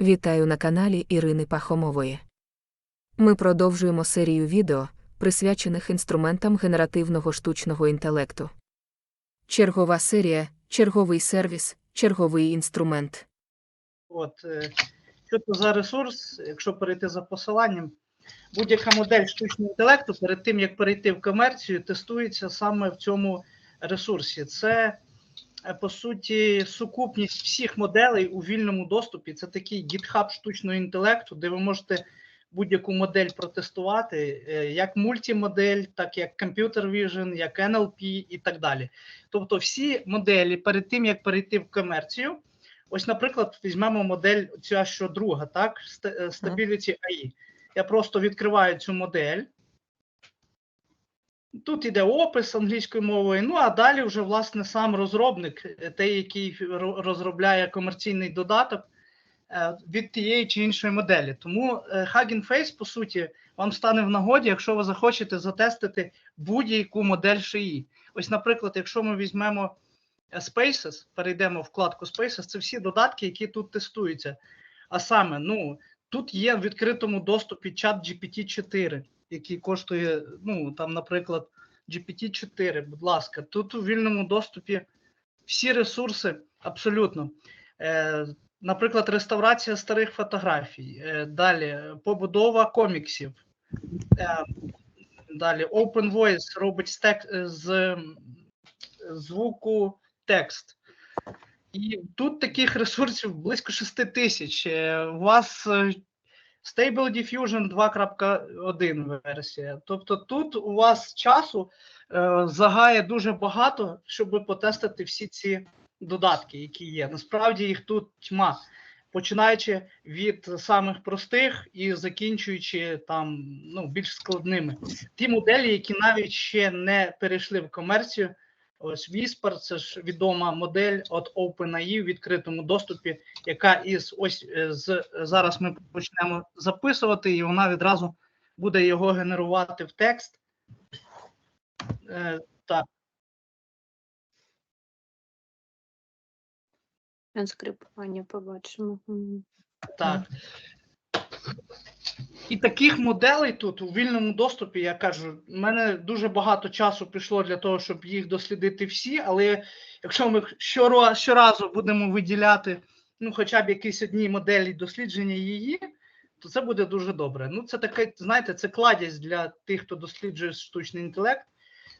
Вітаю на каналі Ірини Пахомової. Ми продовжуємо серію відео, присвячених інструментам генеративного штучного інтелекту. Чергова серія, черговий сервіс, черговий інструмент. От, е, що це за ресурс, якщо перейти за посиланням, будь-яка модель штучного інтелекту перед тим, як перейти в комерцію, тестується саме в цьому ресурсі. Це, по суті, сукупність всіх моделей у вільному доступі. Це такий GitHub штучного інтелекту, де ви можете будь-яку модель протестувати, е, як мультимодель, так як Computer Vision, як NLP і так далі. Тобто, всі моделі перед тим, як перейти в комерцію, Ось, наприклад, візьмемо модель ця що друга, так? Е, Stability AI. Я просто відкриваю цю модель. Тут іде опис англійською мовою. Ну а далі вже власне сам розробник, той, який розробляє комерційний додаток е, від тієї чи іншої моделі. Тому е, Hugging Face, по суті, вам стане в нагоді, якщо ви захочете затестити будь-яку модель шиї. Ось, наприклад, якщо ми візьмемо е, Spaces, перейдемо в вкладку Spaces, це всі додатки, які тут тестуються. А саме, ну, тут є в відкритому доступі чат GPT-4, який коштує, ну, там, наприклад, GPT-4, будь ласка, тут у вільному доступі всі ресурси абсолютно. Е, наприклад, реставрація старих фотографій, е, далі побудова коміксів. Е, далі Open Voice робить е, з звуку текст. І тут таких ресурсів близько 6 тисяч. Е, У вас е, Stable Diffusion 2.1 версія. Тобто тут у вас часу е, загає дуже багато, щоб потестити всі ці додатки, які є. Насправді їх тут тьма. Починаючи від самих простих і закінчуючи там ну, більш складними. Ті моделі, які навіть ще не перейшли в комерцію, Ось Whisper, це ж відома модель від OpenAI в відкритому доступі, яка із ось е, з зараз ми почнемо записувати, і вона відразу буде його генерувати в текст. Е, так, Транскрибування побачимо. Так. І таких моделей тут у вільному доступі, я кажу, в мене дуже багато часу пішло для того, щоб їх дослідити всі. Але якщо ми щоро- щоразу будемо виділяти ну, хоча б якісь одні моделі дослідження її, то це буде дуже добре. Ну, це таке, знаєте, це кладість для тих, хто досліджує штучний інтелект,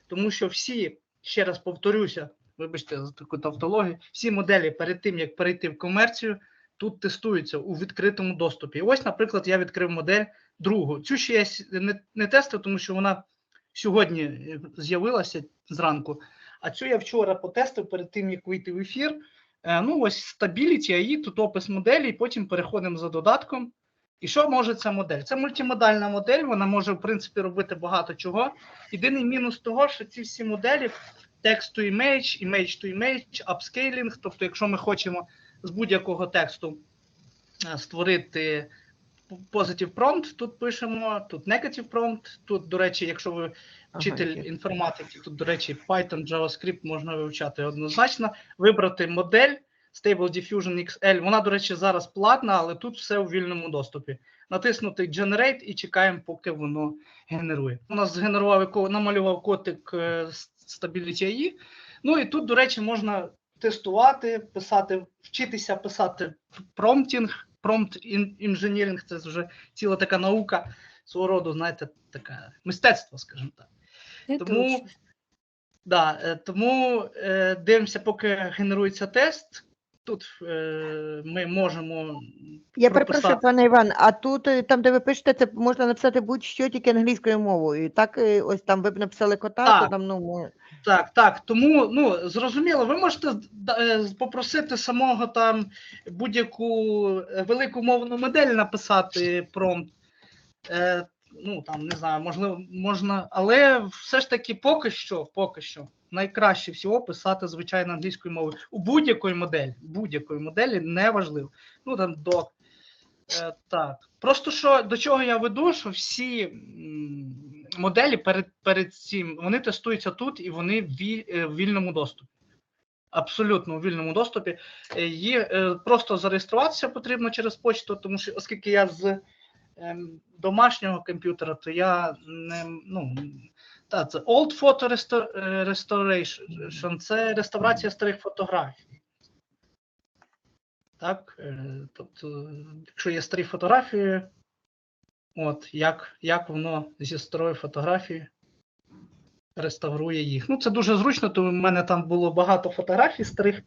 тому що всі, ще раз повторюся, вибачте за таку тавтологію, всі моделі перед тим, як перейти в комерцію, тут тестуються у відкритому доступі. Ось, наприклад, я відкрив модель другу. Цю ще я не, не тестив, тому що вона сьогодні е, з'явилася зранку. А цю я вчора потестив перед тим, як вийти в ефір. Е, Ну, ось Stability AI, тут опис моделі, і потім переходимо за додатком. І що може ця модель? Це мультимодальна модель, вона може, в принципі, робити багато чого. Єдиний мінус того, що ці всі моделі text to image, image to image, upscaling, тобто, якщо ми хочемо з будь-якого тексту е, створити positive prompt, тут пишемо, тут negative prompt, тут, до речі, якщо ви вчитель є. інформатики, тут, до речі, Python, JavaScript можна вивчати однозначно, вибрати модель Stable Diffusion XL. Вона, до речі, зараз платна, але тут все у вільному доступі. Натиснути Generate і чекаємо, поки воно генерує. У нас згенерував намалював котик е, Stability AI. Ну і тут, до речі, можна тестувати, писати, вчитися писати промптінг, промпт інженіринг це вже ціла така наука свого роду, знаєте, таке мистецтво, скажімо так. Тому, точно. да, е, тому е, дивимося, поки генерується тест. Тут е, ми можемо. Я прописати- перепрошую, пане Іван, а тут, е, там, де ви пишете, це можна написати будь-що тільки англійською мовою. І так, е, ось там ви б написали кота, Так. то там, ну, Так, так. Тому ну зрозуміло, ви можете е, попросити самого там будь-яку велику мовну модель написати промпт. Е, ну там не знаю, можливо, можна, але все ж таки, поки що, поки що, найкраще всього писати звичайно англійською мовою у будь-якої моделі, будь-якої моделі неважливо. Ну там до е, так. Просто що до чого я веду, що всі моделі перед перед цим вони тестуються тут і вони в е, вільному доступі. абсолютно у вільному доступі. Е, Її е, просто зареєструватися потрібно через почту, тому що оскільки я з ем, домашнього комп'ютера, то я не ну. Та, це Old Photo е, Restoration, це реставрація старих фотографій. Так, е, тобто, якщо є старі фотографії, от як, як воно зі старої фотографії реставрує їх. Ну, це дуже зручно, тому в мене там було багато фотографій старих.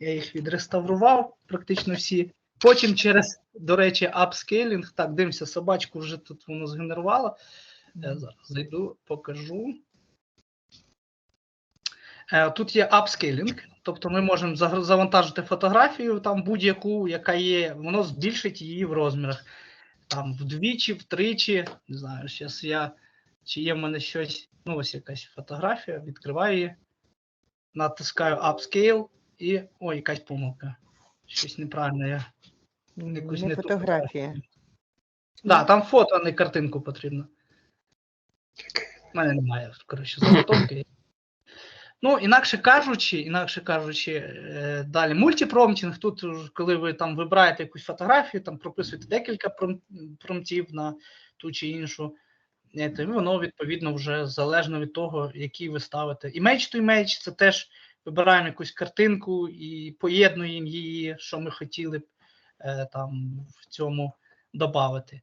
Я їх відреставрував практично всі. Потім через, до речі, апскейлінг. Так, дивимося, собачку вже тут воно згенерувало. Я зараз зайду, покажу. Е, Тут є апскейлінг, тобто ми можемо завантажити фотографію там будь-яку, яка є, воно збільшить її в розмірах. Там вдвічі, втричі. Не знаю, зараз я чи є в мене щось. Ну, ось якась фотографія, відкриваю її, натискаю Upscale і. Ой, якась помилка. Щось неправильно. Я... Якусь Не не фотографія. Да, там фото, а не картинку потрібно. У мене немає, коротше, заготовки. Ну, інакше кажучи, інакше кажучи, е, далі мультипромптінг. Тут, коли ви там вибираєте якусь фотографію, там прописуєте декілька пром- промптів на ту чи іншу. То воно відповідно вже залежно від того, який ви ставите. Image to image це теж вибираємо якусь картинку і поєднуємо її, що ми хотіли б е, там в цьому додати.